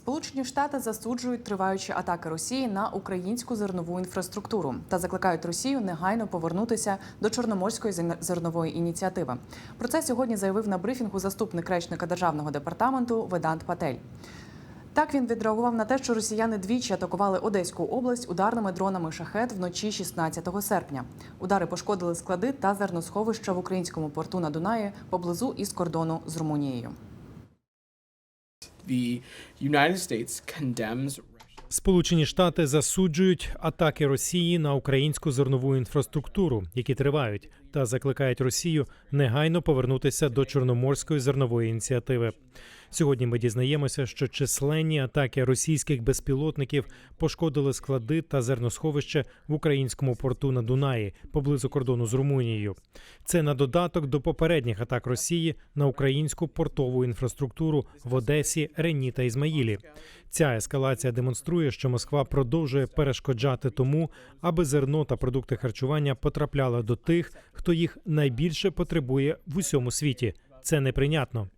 Сполучені Штати засуджують триваючі атаки Росії на українську зернову інфраструктуру та закликають Росію негайно повернутися до Чорноморської зерно- зернової ініціативи. Про це сьогодні заявив на брифінгу заступник речника державного департаменту Ведант Патель. Так він відреагував на те, що росіяни двічі атакували Одеську область ударними дронами шахет вночі 16 серпня. Удари пошкодили склади та зерносховища в українському порту на Дунаї поблизу із кордону з Румунією. The United Сполучені Штати засуджують атаки Росії на українську зернову інфраструктуру, які тривають, та закликають Росію негайно повернутися до Чорноморської зернової ініціативи. Сьогодні ми дізнаємося, що численні атаки російських безпілотників пошкодили склади та зерносховище в українському порту на Дунаї поблизу кордону з Румунією. Це на додаток до попередніх атак Росії на українську портову інфраструктуру в Одесі, Рені та Ізмаїлі. Ця ескалація демонструє, що Москва продовжує перешкоджати тому, аби зерно та продукти харчування потрапляли до тих, хто їх найбільше потребує в усьому світі. Це неприйнятно.